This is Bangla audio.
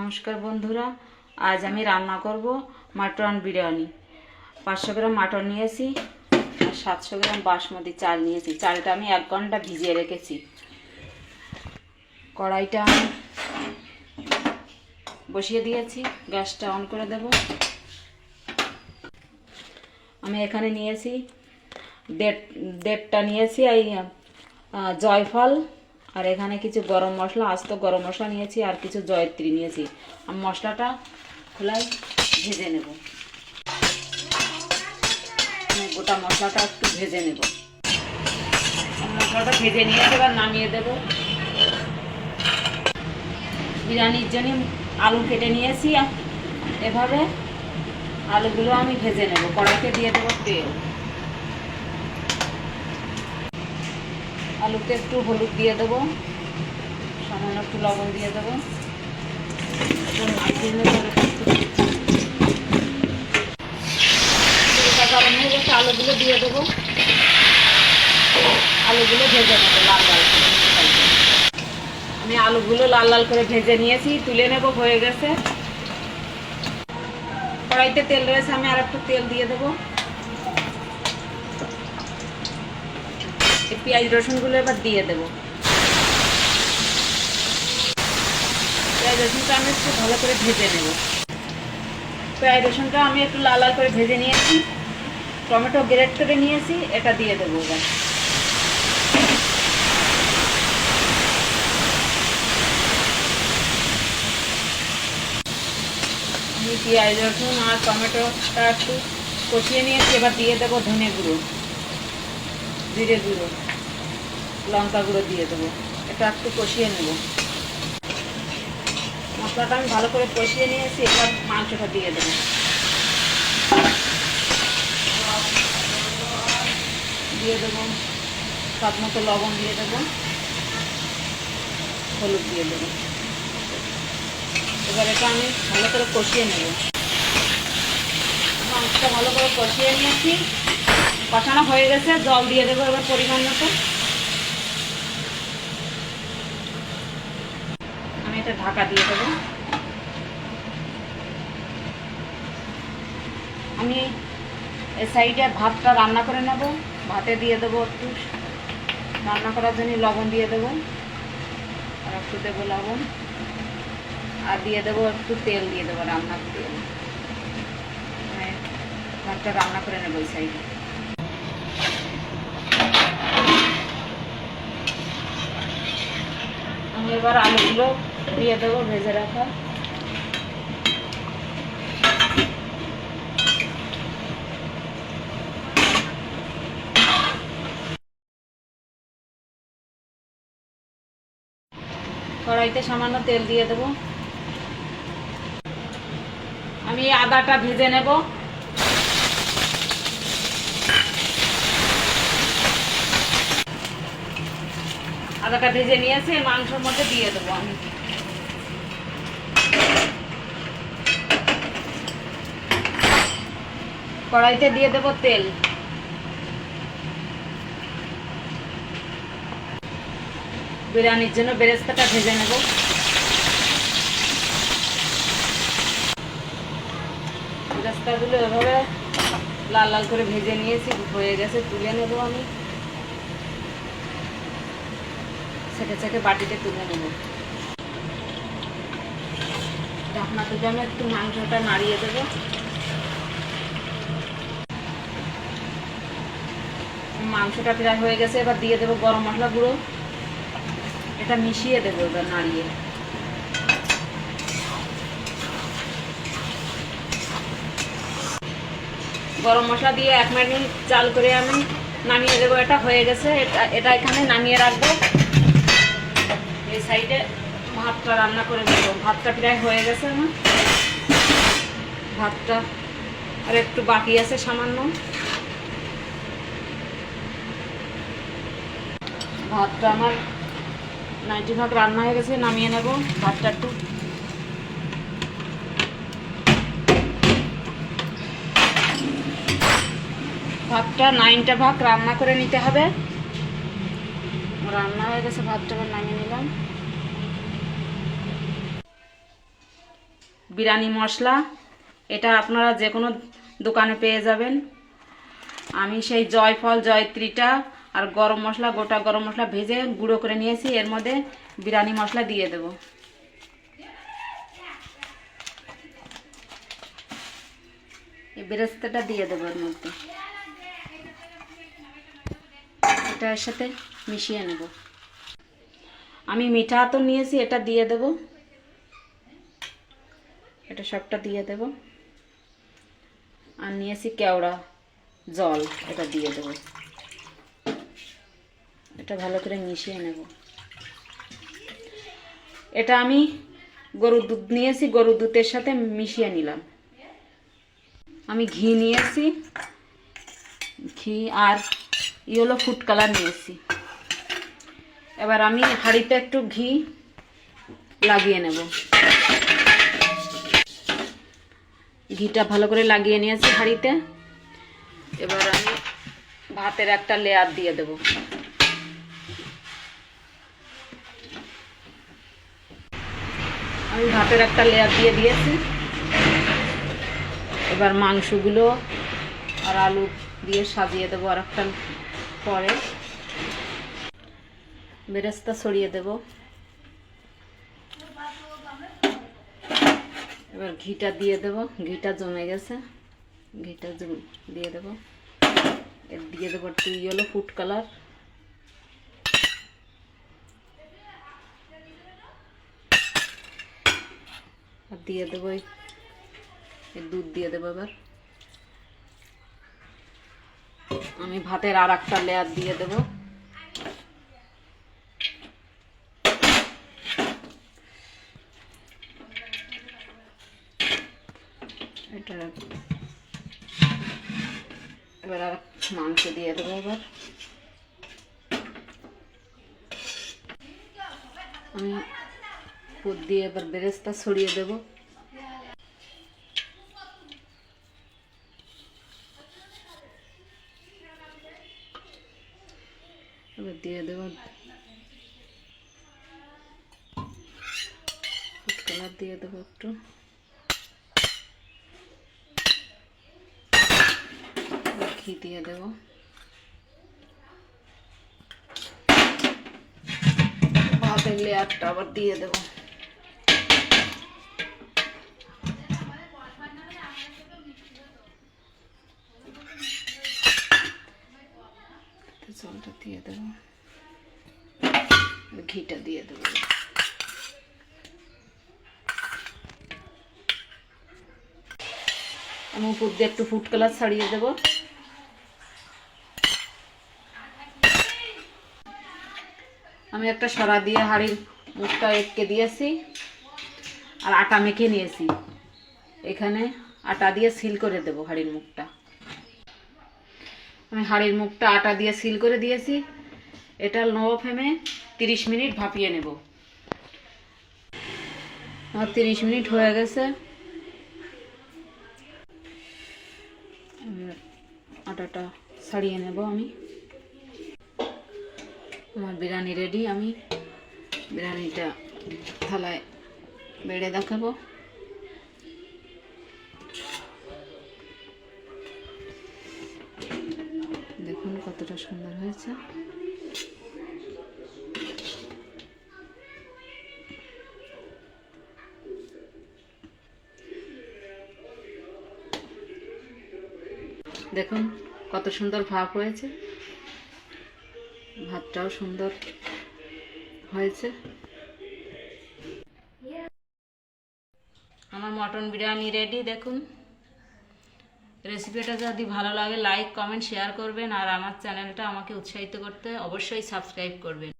নমস্কার বন্ধুরা, আজ আমি রান্না করব মাটন বিরিয়ানি। পাঁচশো গ্রাম মাটন নিয়েছি, আর সাতশো গ্রাম বাসমতি চাল নিয়েছি। চালটা আমি এক ঘণ্টা ভিজিয়ে রেখেছি। কড়াইটা বসিয়ে দিয়েছি, গ্যাসটা অন করে দেব। আমি এখানে নিয়েছি দেড় দেড়টা নিয়েছি, এই জয়ফল আর এখানে কিছু গরম মশলা, আস্ত গরম মশলা নিয়েছি আর কিছু জয়ত্রী নিয়েছি। আর মশলাটা খোলাই ভেজে নেব। গোটা মশলাটা একটু ভেজে নেব। মশলাটা ভেজে নিয়েছি, এবার নামিয়ে দেব। বিরিয়ানির জন্য আলু কেটে নিয়েছি। এভাবে আলুগুলো আমি ভেজে নেব। কড়াইতে দিয়ে দেবো তেল। আলুতে একটু হলুদ দিয়ে দেবো, সামান্য একটু লবণ দিয়ে দেবো। গরম হয়ে গেছে আলুগুলো দিয়ে দেবো। আলুগুলো ভেজে নেব লাল লাল আমি আলুগুলো লাল লাল করে ভেজে নিয়েছি, তুলে নেব, হয়ে গেছে। কড়াইতে তেল রয়েছে, আমি আর একটু তেল দিয়ে দেবো। এই পেঁয়াজ রসুনগুলো এবার দিয়ে দেবো। পেঁয়াজ রসুনটা আমি একটু ভালো করে ভেজে নেব। পেঁয়াজ রসুনটা আমি একটু লাল লাল করে ভেজে নিয়েছি। টমেটো গ্রেট করে নিয়েছি, এটা দিয়ে দেবো এবার। পেঁয়াজ রসুন আর টমেটোটা একটু কষিয়ে নিয়েছি, এবার দিয়ে দেবো ধনে গুঁড়ো, জিরে গুঁড়ো। লঙ্কা গুঁড়ো দিয়ে দেবো। এটা একটু কষিয়ে নেব। মশলাটা আমি ভালো করে কষিয়ে নিয়েছি, এবার মাংসটা দিয়ে দেবো। দিয়ে দেবো, স্বাদ মতো লবণ দিয়ে দেবো, হলুদ দিয়ে দেবো। এবার এটা আমি ভালো করে কষিয়ে নেব। মাংসটা ভালো করে কষিয়ে নিয়েছি। কষানো হয়ে গেছে, জল দিয়ে দেবো এবার পরিমাণ মতো। এটা ঢাকা দিয়ে দেবো। আমি এ সাইডে ভাতটা রান্না করে নেব। ভাতে দিয়ে দেবো একটু। রান্না করার জন্য লবণ দিয়ে দেবো। আর একটু দেবো লবণ। আর দিয়ে দেবো একটু তেল দিয়ে দেবো রান্নার তেল। ভাতটা রান্না করে নেব এই সাইডে। এবার আলুগুলো দিয়ে দেবো, ভেজে রাখা। কড়াইতে সামান্য তেল দিয়ে দেবো। আমি আদাটা ভেজে নেব। আদাটা ভেজে নিয়েছি, মাংসের মধ্যে দিয়ে দেবো আমি। কড়াইতে দিয়ে দেবো তেল। বিরিয়ানির জন্য বেরেস্তাটা ভেজে নেব। বেরেস্তাগুলো এভাবে লাল লাল করে ভেজে নিয়েছি, হয়ে গেছে, তুলে নেব আমি। ছেঁকে ছেঁকে বাটিতে তুলে নেব। ঢাকনা থেকে আমি একটু মাংসটা নাড়িয়ে দেবো। মাংসটা প্রায় হয়ে গেছে, এবার দিয়ে দেবো গরম মশলা গুঁড়ো। এটা মিশিয়ে দেবো এবার নাড়িয়ে। গরম মশলা দিয়ে এক মিনিট চাল করে আমি নামিয়ে দেবো, এটা হয়ে গেছে, এটা এটা এখানে নামিয়ে রাখব। এই সাইডে ভাতটা রান্না করে দেবো ভাতটা প্রায় হয়ে গেছে আমার। ভাতটা আর একটু বাকি আছে সামান্য। ভাতটা আমার নাইনটি ভাগ রান্না হয়ে গেছে, নামিয়ে নেব। ভাতটা একটু ভাতটা নাইনটা ভাগ রান্না করে নিতে হবে। রান্না হয়ে গেছে, ভাতটা এবার নামিয়ে নিলাম। বিরিয়ানি মশলা, এটা আপনারা যে কোনো দোকানে পেয়ে যাবেন। আমি সেই জয়ফল, জয়ত্রীটা আর গরম মশলা, গোটা গরম মশলা ভেজে গুঁড়ো করে নিয়েছি। এর মধ্যে বিরিয়ানি মশলা দিয়ে দেব। এই বেরেস্তাটা দিয়ে দেবো এর মধ্যে। এটা এর সাথে মিশিয়ে নেব। আমি মিঠা আতর নিয়েছি, এটা দিয়ে দেব। এটা সবটা দিয়ে দেব। আর নিয়েছি কেওড়া জল, এটা দিয়ে দেব। এটা ভালো করে মিশিয়ে নেব। এটা আমি গরুর দুধ নিয়েছি, গরুর দুধের সাথে মিশিয়ে নিলাম। আমি ঘি নিয়েছি, ঘি আর ই হলো ফুড কালার নিয়েছি। এবার আমি হাঁড়িতে একটু ঘি লাগিয়ে নেব। ঘিটা ভালো করে লাগিয়ে নিয়েছি হাঁড়িতে। এবার আমি ভাতের একটা লেয়ার দিয়ে দেব। আমি ভাতের একটা লেয়ার দিয়ে দিয়েছি। এবার মাংসগুলো আর আলু দিয়ে সাজিয়ে দেবো আর একটা পরে। বেরেস্তা ছড়িয়ে দেব। এবার ঘিটা দিয়ে দেব। ঘিটা জমে গেছে। ঘিটা দিয়ে দেব। এর দিয়ে দেবো একটু ইয়েলো ফুড কালার আর দিয়ে দেবো দুধ দিয়ে দেবো এবার। আমি ভাতের আর একটা লেয়ার দিয়ে দেবো। এটা এবার আর মাংস দিয়ে দেবো এবার। আমি পুর দিয়ে এবার বেরেস্তা ছড়িয়ে দেবো। এবার দিয়ে দেবো ফুড কালার দিয়ে দেবো একটু এবার ঘি দিয়ে দেবো। ভাতের লেয়ারটা আবার দিয়ে দেবো। জলটা দিয়ে দেবো। ঘিটা দিয়ে দেবো। আমি উপর দিয়ে একটু ফুড কালার ছাড়িয়ে দেবো। আমি একটা সরা দিয়ে হাঁড়ির মুখটা এঁকে দিয়েছি আর আটা মেখে নিয়েছি। এখানে আটা দিয়ে সিল করে দেবো হাঁড়ির মুখটা। আমি হাঁড়ির মুখটা আটা দিয়ে সিল করে দিয়েছি। এটা লো ফ্লেমে তিরিশ মিনিট ভাপিয়ে নেব। আমার তিরিশ মিনিট হয়ে গেছে। আটাটা ছাড়িয়ে নেব আমি। আমার বিরিয়ানি রেডি আমি বিরিয়ানিটা থালায় বেড়ে দেখাবো। দেখুন কতটা সুন্দর হয়েছে। দেখুন কত সুন্দর ভাব হয়েছে। ভাতটাও সুন্দর হয়েছে। আমার মটন বিরিয়ানি রেডি দেখুন। রেসিপিটা যদি ভালো লাগে লাইক কমেন্ট শেয়ার করবেন। আর আমার চ্যানেলটা আমাকে উৎসাহিত করতে অবশ্যই সাবস্ক্রাইব করবেন।